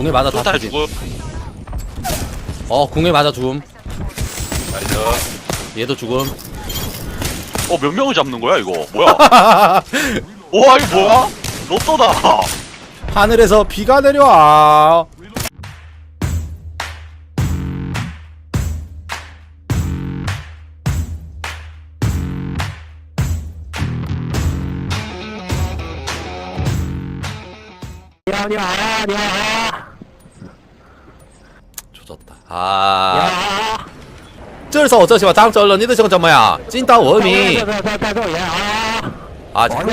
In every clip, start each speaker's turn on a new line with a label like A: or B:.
A: 궁에 맞아 다
B: 토탈
A: 터진
B: 죽음.
A: 어 궁에 맞아 죽음.
B: 나이스.
A: 얘도 죽음.
B: 어몇 명을 잡는 거야 이거? 뭐야? 와 이거 뭐야? 로또다
A: 하늘에서 비가 내려와. 조졌다 아 这是我最喜欢张哲了，你的兄怎么样？金刀文明아, 참-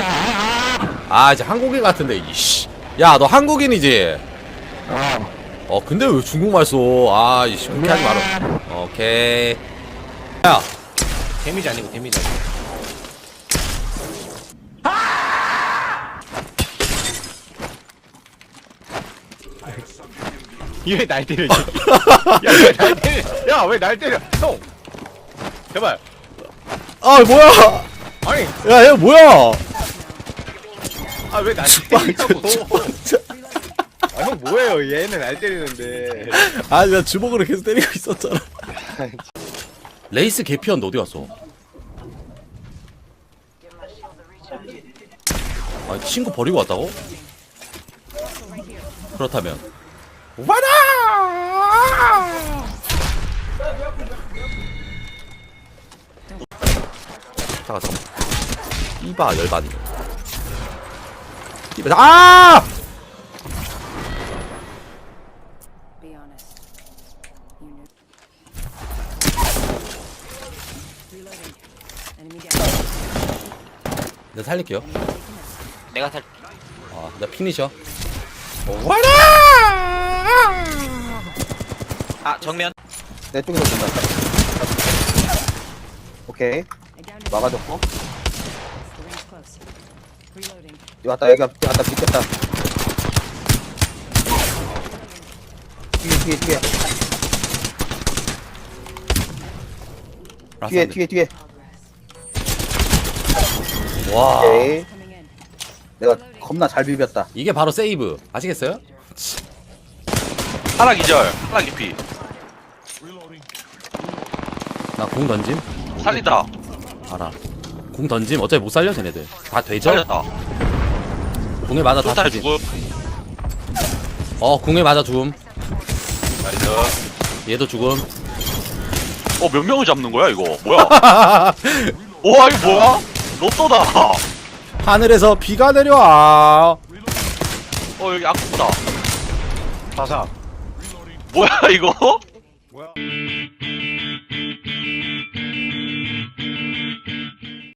A: 아, 이제 한국인 같은데, 이씨. 야, 너 한국인이지? 어, 근데 왜 중국말 써? 아, 이씨, 그렇게 하지 마라. 오케이. 야,
C: 데미지 아니고 데미지 아니고 이왜 날 때려 야왜 날 때려 야왜 날 때려 형 제발
A: 아, 뭐야?
C: 아니
A: 야, 얘 뭐야?
C: 아 왜 날 때리냐고 아, 형 뭐예요 얘는 날 때리는데
A: 아, 나 주먹으로 계속 때리고 있었잖아. 레이스 개피언 어디 갔어? 아, 친구 버리고 왔다고? 그렇다면. 와라! 잠깐, 잠깐. 이봐, 열받이. 이봐, 아! 내가 살릴게요.
B: 내가 탈
A: 아, 나 피니셔.
B: 아 정면
C: 내 쪽에서 본다 오케이. 막아줬고. 여기 왔다 여기 왔다 왔다 비켰다 뒤에 뒤에 뒤에 뒤에 뒤에 뒤에
A: 와.
C: 오케이. 내가 겁나 잘 비볐다
A: 이게 바로 세이브. 아시겠어요?
B: 하나 기절 하나 깊이
A: 나 공 던짐.
B: 살리다
A: 알아. 공 던짐. 어차피 못 살려 쟤네들. 다 되죠?
B: 살렸다
A: 궁에 맞아 다
B: 토탈
A: 터짐.
B: 죽음
A: 어, 궁에 맞아 죽음.
B: 나이스
A: 얘도 죽음.
B: 어몇 명을 잡는 거야 이거 뭐야 와 이거 뭐야 로또다
A: 하늘에서 비가 내려와.
B: 어 여기 악수다.
C: 사사
B: 뭐야 이거?
C: 뭐야